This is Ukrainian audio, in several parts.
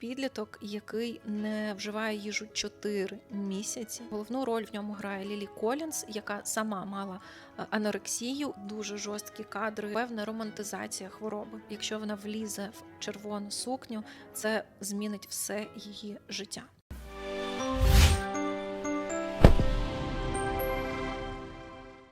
Підліток, який не вживає їжу 4 місяці. Головну роль в ньому грає Лілі Колінс, яка сама мала е, анорексію, дуже жорсткі кадри, певна романтизація хвороби. Якщо вона влізе в червону сукню, це змінить все її життя.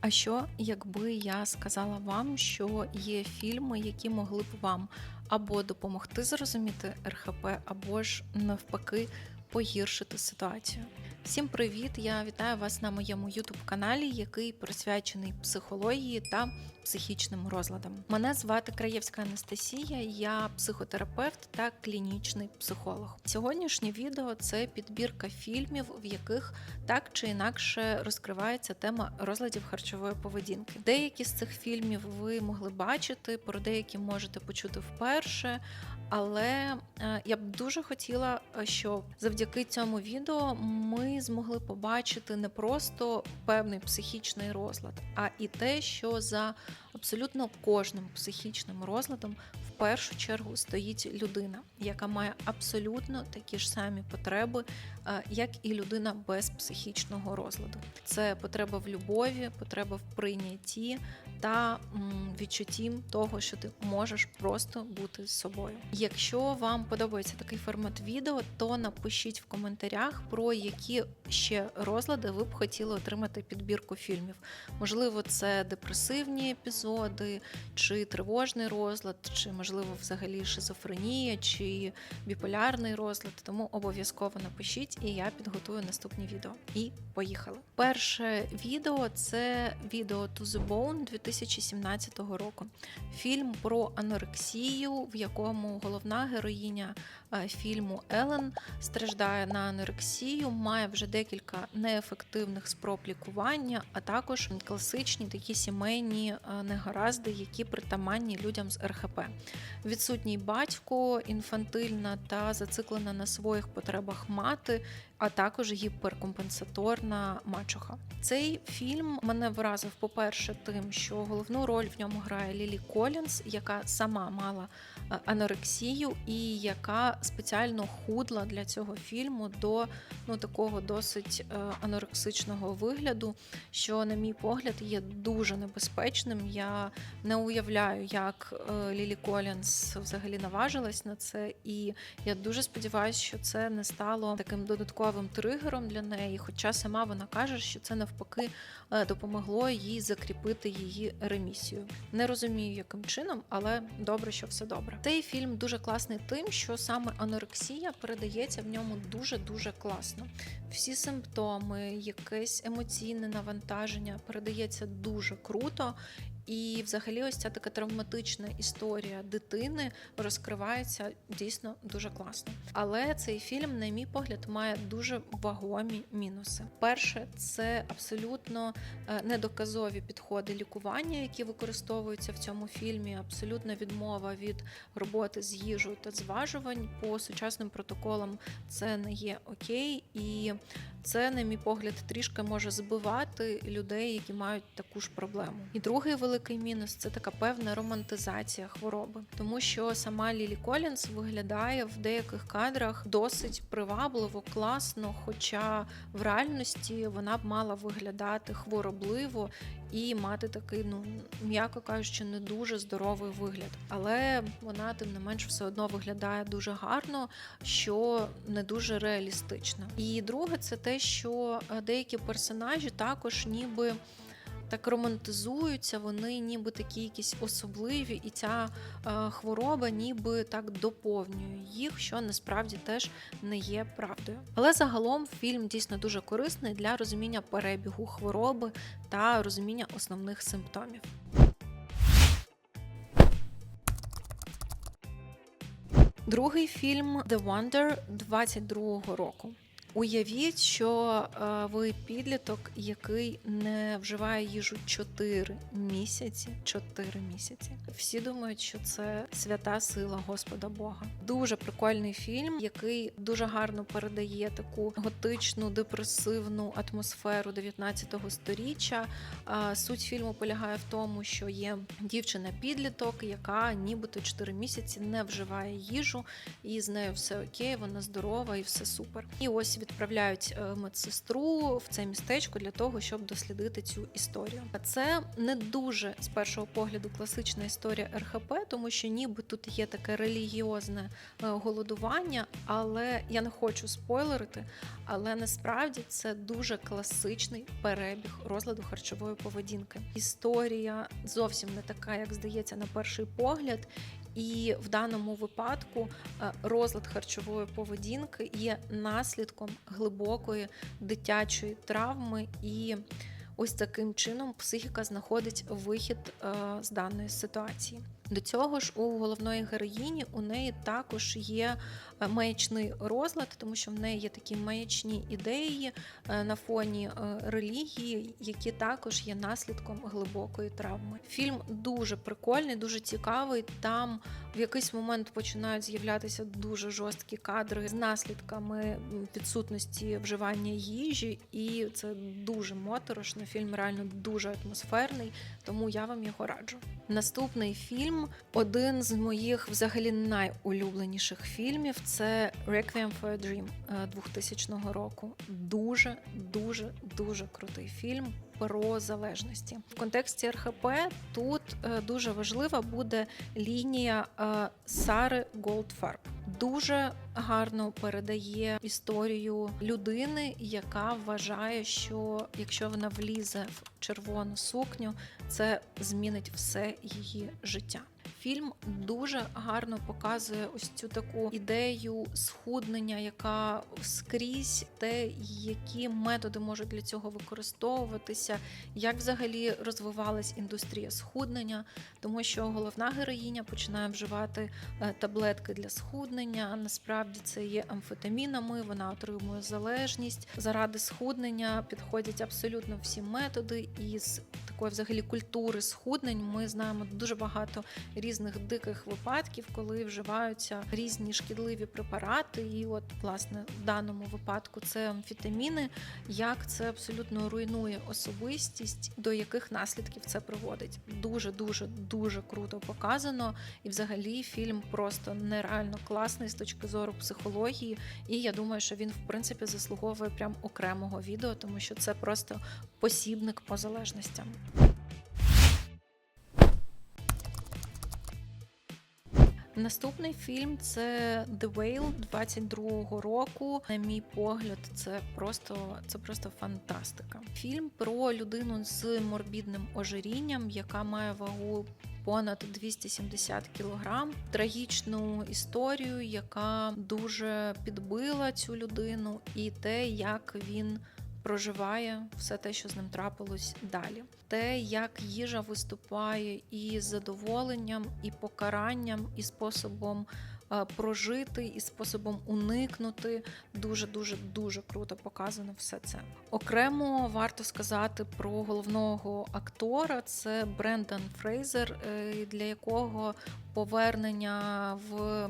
А що, якби я сказала вам, що є фільми, які могли б вам або допомогти зрозуміти РХП, або ж навпаки погіршити ситуацію? Всім привіт! Я вітаю вас на моєму youtube каналі, який присвячений психології та психічним розладам. Мене звати Краєвська Анастасія, я психотерапевт та клінічний психолог. Сьогоднішнє відео це підбірка фільмів, в яких так чи інакше розкривається тема розладів харчової поведінки. Деякі з цих фільмів ви могли бачити, про деякі можете почути вперше. Але е, я б дуже хотіла, е, щоб завдяки цьому відео ми змогли побачити не просто певний психічний розлад, а і те, що за абсолютно кожним психічним розладом в першу чергу стоїть людина, яка має абсолютно такі ж самі потреби, е, як і людина без психічного розладу. Це потреба в любові, потреба в прийнятті та відчутті того, що ти можеш просто бути з собою. Якщо вам подобається такий формат відео, то напишіть в коментарях, про які ще розлади ви б хотіли отримати підбірку фільмів. Можливо, це депресивні епізоди, чи тривожний розлад, чи можливо взагалі шизофренія, чи біполярний розлад. Тому обов'язково напишіть, і я підготую наступні відео. І поїхали. Перше відео це відео To the Bone 2017 року. Фільм про анорексію, в якому головна героїня е, фільму Елен страждає на анорексію, має вже декілька неефективних спроб лікування, а також класичні такі сімейні е, негаразди, які притаманні людям з РХП. Відсутній батько, інфантильна та зациклена на своїх потребах мати, а також гіперкомпенсаторна мачуха. Цей фільм мене вразив, по-перше, тим, що головну роль в ньому грає Лілі Колінс, яка сама мала е, анорексію і яка спеціально худла для цього фільму до ну такого досить е, анорексичного вигляду, що, на мій погляд, є дуже небезпечним. Я не уявляю, як е, Лілі Колінс взагалі наважилась на це, і я дуже сподіваюся, що це не стало таким додатковим тригером для неї. Хоча сама вона каже, що це навпаки е, допомогло їй закріпити її ремісію. Не розумію, яким чином, але добре, що все добре. Цей фільм дуже класний тим, що саме анорексія передається в ньому дуже дуже класно. Всі симптоми, якесь емоційне навантаження передається дуже круто. І, взагалі, ось ця така травматична історія дитини розкривається дійсно дуже класно. Але цей фільм, на мій погляд, має дуже вагомі мінуси. Перше, це абсолютно е, недоказові підходи лікування, які використовуються в цьому фільмі. Абсолютна відмова від роботи з їжею та зважувань по сучасним протоколам. Це не є окей, і це, на мій погляд, трішки може збивати людей, які мають таку ж проблему. І другий великий мінус це така певна романтизація хвороби, тому що сама Лілі Колінс виглядає в деяких кадрах досить привабливо, класно. Хоча в реальності вона б мала виглядати хворобливо і мати такий, ну м'яко кажучи, не дуже здоровий вигляд. Але вона, тим не менш, все одно виглядає дуже гарно, що не дуже реалістично. І друге, це те, що е, деякі персонажі також ніби. Так романтизуються, вони ніби такі якісь особливі, і ця е, хвороба ніби так доповнює їх, що насправді теж не є правдою. Але загалом фільм дійсно дуже корисний для розуміння перебігу хвороби та розуміння основних симптомів. Другий фільм The Wonder 22-го року. Уявіть, що е, ви підліток, який не вживає їжу 4 місяці. 4 місяці. Всі думають, що це свята сила Господа Бога. Дуже прикольний фільм, який дуже гарно передає таку готичну депресивну атмосферу 19-го сторіччя. Суть фільму полягає в тому, що є дівчина-підліток, яка нібито 4 місяці не вживає їжу, і з нею все окей, вона здорова і все супер. І ось відправляють е, медсестру в це містечко для того, щоб дослідити цю історію. Це не дуже з першого погляду класична історія РХП, тому що ніби тут є таке релігіозне е, голодування, але я не хочу спойлерити. Але насправді це дуже класичний перебіг розладу харчової поведінки. Історія зовсім не така, як здається, на перший погляд. І в даному випадку е, розлад харчової поведінки є наслідком глибокої дитячої травми, і ось таким чином психіка знаходить вихід е, з даної ситуації. До цього ж у головної героїні у неї також є е, маячний розлад, тому що в неї є такі маячні ідеї е, на фоні е, релігії, які також є наслідком глибокої травми. Фільм дуже прикольний, дуже цікавий. Там в якийсь момент починають з'являтися дуже жорсткі кадри з наслідками відсутності вживання їжі, і це дуже моторошно. Фільм реально дуже атмосферний, тому я вам його раджу. Наступний фільм один з моїх взагалі найулюбленіших фільмів. Це Requiem for a Dream 2000 року. Дуже, дуже, дуже крутий фільм про залежності. В контексті РХП тут е, дуже важлива буде лінія е, Сари Голдфарб. Дуже гарно передає історію людини, яка вважає, що якщо вона влізе в червону сукню, це змінить все її життя. Фільм дуже гарно показує ось цю таку ідею схуднення, яка скрізь те, які методи можуть для цього використовуватися, як взагалі розвивалась індустрія схуднення, тому що головна героїня починає вживати е, таблетки для схуднення. Насправді це є амфетамінами, вона отримує залежність. Заради схуднення підходять абсолютно всі методи, і з такої взагалі культури схуднень ми знаємо дуже багато різних диких випадків, коли вживаються різні шкідливі препарати. І, от, власне, в даному випадку це амфетаміни, як це абсолютно руйнує особистість, до яких наслідків це приводить. Дуже дуже дуже круто показано. І, взагалі, фільм просто нереально класний з точки зору психології. І я думаю, що він в принципі заслуговує прям окремого відео, тому що це просто посібник по залежностям. Наступний фільм це The Whale 22-го року. На мій погляд, це просто це просто фантастика. Фільм про людину з морбідним ожирінням, яка має вагу понад 270 кілограм. Трагічну історію, яка дуже підбила цю людину, і те, як він проживає все те, що з ним трапилось далі. Те, як їжа виступає і задоволенням, і покаранням, і способом е, прожити, і способом уникнути. Дуже дуже дуже круто показано все це. Окремо варто сказати про головного актора: це Брендан Фрейзер, е, для якого повернення в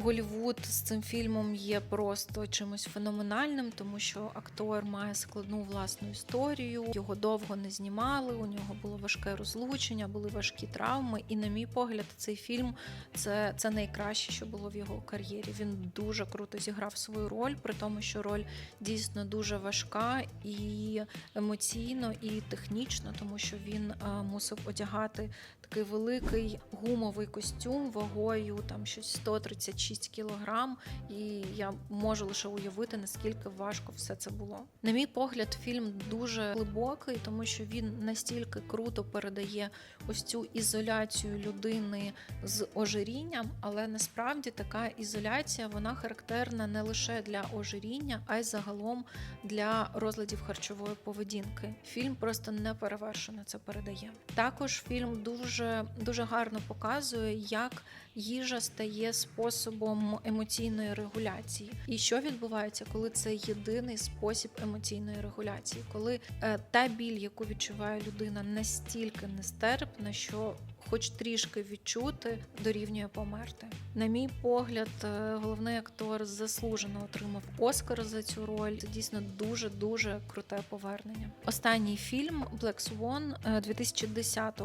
Голівуд з цим фільмом є просто чимось феноменальним, тому що актор має складну власну історію. Його довго не знімали. У нього було важке розлучення, були важкі травми. І, на мій погляд, цей фільм це це найкраще, що було в його кар'єрі. Він дуже круто зіграв свою роль, при тому, що роль дійсно дуже важка і емоційно, і технічно, тому що він а, мусив одягати такий великий гумовий костюм вагою там щось 136 кілограм, і я можу лише уявити, наскільки важко все це було. На мій погляд, фільм дуже глибокий, тому що він настільки круто передає ось цю ізоляцію людини з ожирінням, але насправді така ізоляція вона характерна не лише для ожиріння, а й загалом для розладів харчової поведінки. Фільм просто не перевершено це передає. Також фільм дуже дуже гарно показує, як їжа стає способом способом емоційної регуляції. І що відбувається, коли це єдиний спосіб емоційної регуляції, коли е, та біль, яку відчуває людина, настільки нестерпна, що хоч трішки відчути, дорівнює померти. На мій погляд, е, головний актор заслужено отримав Оскар за цю роль. Це дійсно дуже дуже круте повернення. Останній фільм Black Swan е, 2010 е,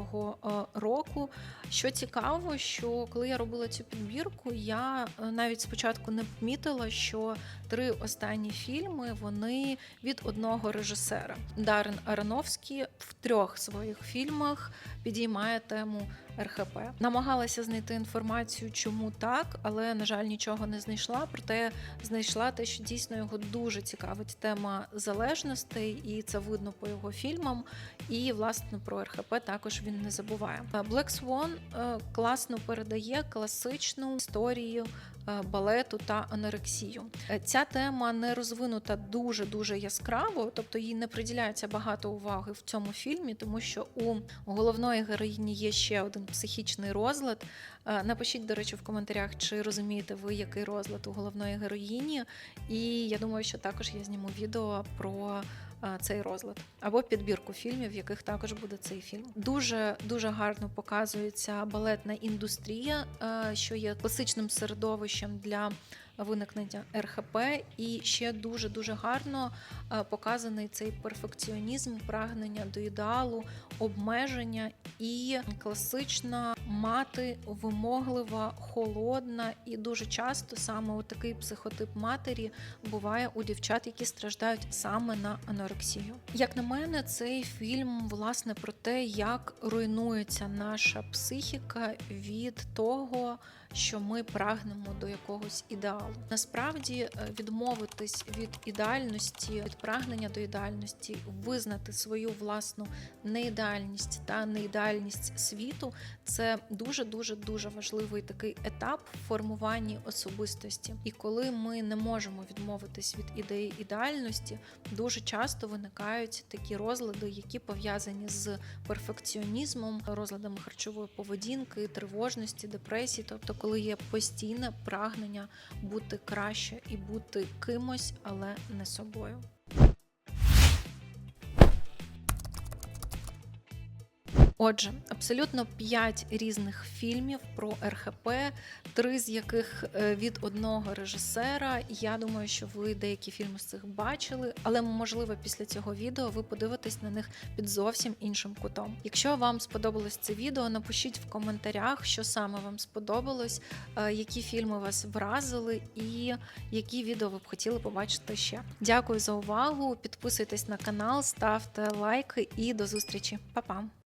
року. Що цікаво, що коли я робила цю підбірку, я е, навіть спочатку не помітила, що три останні фільми вони від одного режисера. Дарен Аронофський в трьох своїх фільмах підіймає тему РХП. Намагалася знайти інформацію, чому так, але на жаль, нічого не знайшла. Проте знайшла те, що дійсно його дуже цікавить тема залежностей, і це видно по його фільмам. І власне про РХП також він не забуває. Black Swan е, класно передає класичну історію балету та анорексію. Е, Ця тема не розвинута дуже дуже яскраво, тобто їй не приділяється багато уваги в цьому фільмі, тому що у головної героїні є ще один психічний розлад. Е, Напишіть, до речі, в коментарях, чи розумієте ви, який розлад у головної героїні. І я думаю, що також я зніму відео про е, цей розлад або підбірку фільмів, в яких також буде цей фільм. Дуже дуже гарно показується балетна індустрія, е, що є класичним середовищем для виникнення РХП, і ще дуже дуже гарно е, показаний цей перфекціонізм, прагнення до ідеалу, обмеження і класична мати вимоглива, холодна, і дуже часто саме такий психотип матері буває у дівчат, які страждають саме на анорексію. Як на мене, цей фільм власне про те, як руйнується наша психіка від того, що ми прагнемо до якогось ідеалу. Насправді е, відмовитись від ідеальності, від прагнення до ідеальності, визнати свою власну неідеальність та неідеальність світу це дуже дуже дуже важливий такий етап в формуванні особистості. І коли ми не можемо відмовитись від ідеї ідеальності, дуже часто виникають такі розлади, які пов'язані з перфекціонізмом, розладами харчової поведінки, тривожності, депресії, тобто, коли є постійне прагнення краще і бути кимось, але не собою. Отже, абсолютно п'ять різних фільмів про РХП, три з яких е, від одного режисера. Я думаю, що ви деякі фільми з цих бачили, але можливо після цього відео ви подивитесь на них під зовсім іншим кутом. Якщо вам сподобалось це відео, напишіть в коментарях, що саме вам сподобалось, е, які фільми вас вразили, і які відео ви б хотіли побачити ще. Дякую за увагу! Підписуйтесь на канал, ставте лайки і до зустрічі, Па-па!